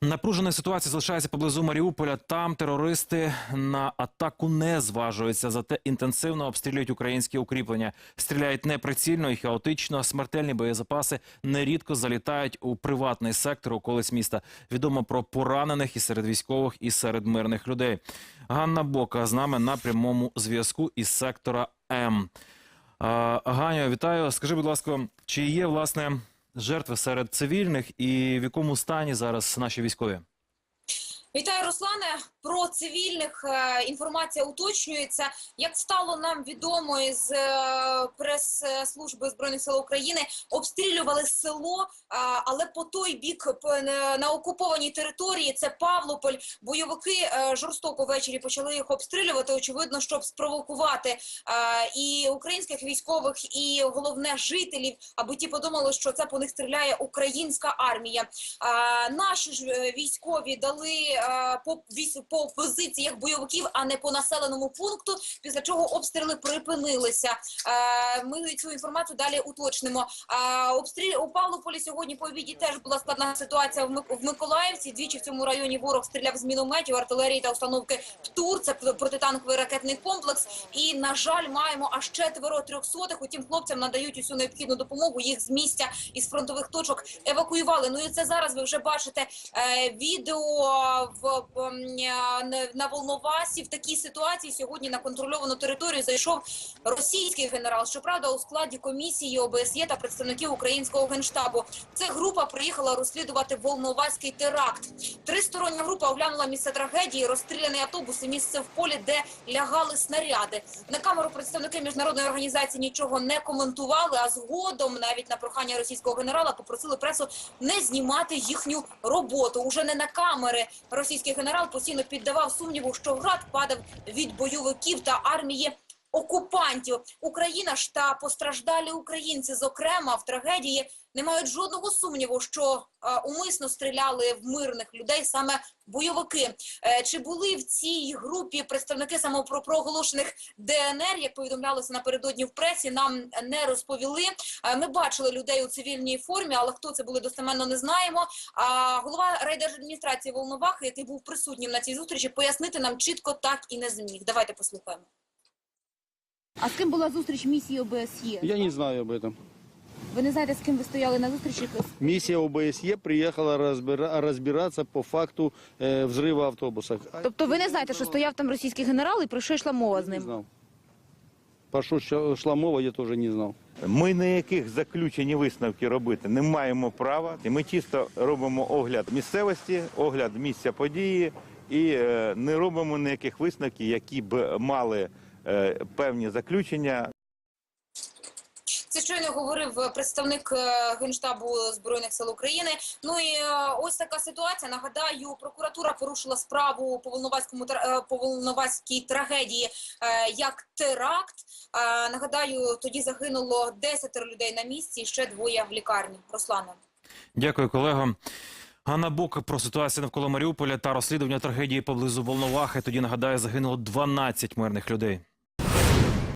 Напружена ситуація залишається поблизу Маріуполя. Там терористи на атаку не зважуються, зате інтенсивно обстрілюють українські укріплення. Стріляють неприцільно і хаотично. Смертельні боєзапаси нерідко залітають у приватний сектор околиць міста. Відомо про поранених і серед військових, і серед мирних людей. Ганна Бока з нами на прямому зв'язку із сектора М. Ганю, вітаю. Скажи, будь ласка, чи є власне жертви серед цивільних і в якому стані зараз наші військові? Вітаю, Руслане. Про цивільних е, інформація уточнюється. Як стало нам відомо із е, прес-служби збройних сил України, обстрілювали село, але по той бік на- окупованій території це Павлополь. Бойовики е, жорстоко ввечері почали їх обстрілювати. Очевидно, щоб спровокувати е, і українських військових, і головне жителів, аби ті подумали, що це по них стріляє українська армія. Наші ж е, військові дали е, по по позиціях бойовиків, а не по населеному пункту. Після чого обстріли припинилися. Е, Ми цю інформацію далі уточнимо. А обстріл у Павлополі сьогодні по обіді теж була складна ситуація в Мик- в Миколаївці. Двічі в цьому районі ворог стріляв з мінометів, артилерії та установки ПТУР. Це протитанковий ракетний комплекс. І на жаль, маємо аж четверо трьохсотих. Утім, хлопцям надають усю необхідну допомогу. Їх з місця із фронтових точок евакуювали. Ну і це зараз ви вже бачите е, відео в м, е, на Волновасі. В такій ситуації сьогодні на контрольовану територію зайшов російський генерал. Щоправда, у складі комісії ОБСЄ та представників українського генштабу. Це група приїхала розслідувати Волноваський теракт. Тристороння група оглянула місце трагедії, розстріляний автобус і місце в полі, де лягали снаряди. На камеру представники міжнародної організації нічого не коментували. А згодом, навіть на прохання російського генерала, попросили пресу не знімати їхню роботу. Уже не на камери. Російський генерал постійно піддавав сумніву, що град падав від бойовиків та армії. Окупантів Україна ж та постраждалі українці, зокрема в трагедії, не мають жодного сумніву, що е, умисно стріляли в мирних людей саме бойовики. Е, чи були в цій групі представники самопроголошених ДНР, як повідомлялося напередодні в пресі, нам не розповіли. Е, Ми бачили людей у цивільній формі, але хто це були достеменно не знаємо. А голова райдержадміністрації Волновахи, який був присутнім на цій зустрічі, пояснити нам чітко так і не зміг. Давайте послухаємо. А з ким була зустріч місії ОБСЄ? Я не знаю об этом. Ви не знаєте, з ким ви стояли на зустрічі? Миссия ОБСЕ приехала разбира- разбираться по факту э, взрыва автобуса. А Тобто ви не знаєте, що стояв там російський генерал і про що йшла мова з не ним? знал. По что ш- шла мова, я тоже не знал. Ми ніяких заключень і висновки робити не маємо права. І Ми чисто робимо огляд місцевості, огляд місця події і е, не робимо ніяких висновків, які б мали е, певні заключення Це щойно говорив представник е, генштабу збройних сил України. Ну і е, ось така ситуація. Нагадаю, прокуратура порушила справу по волноваському е, по волноваській трагедії е, як теракт. Е, Нагадаю, тоді загинуло 10 людей на місці, і ще двоє в лікарні. Руслане. Дякую, колего. Ганна Бок про ситуацію навколо Маріуполя та розслідування трагедії поблизу Волновахи. Тоді нагадаю, загинуло 12 мирних людей.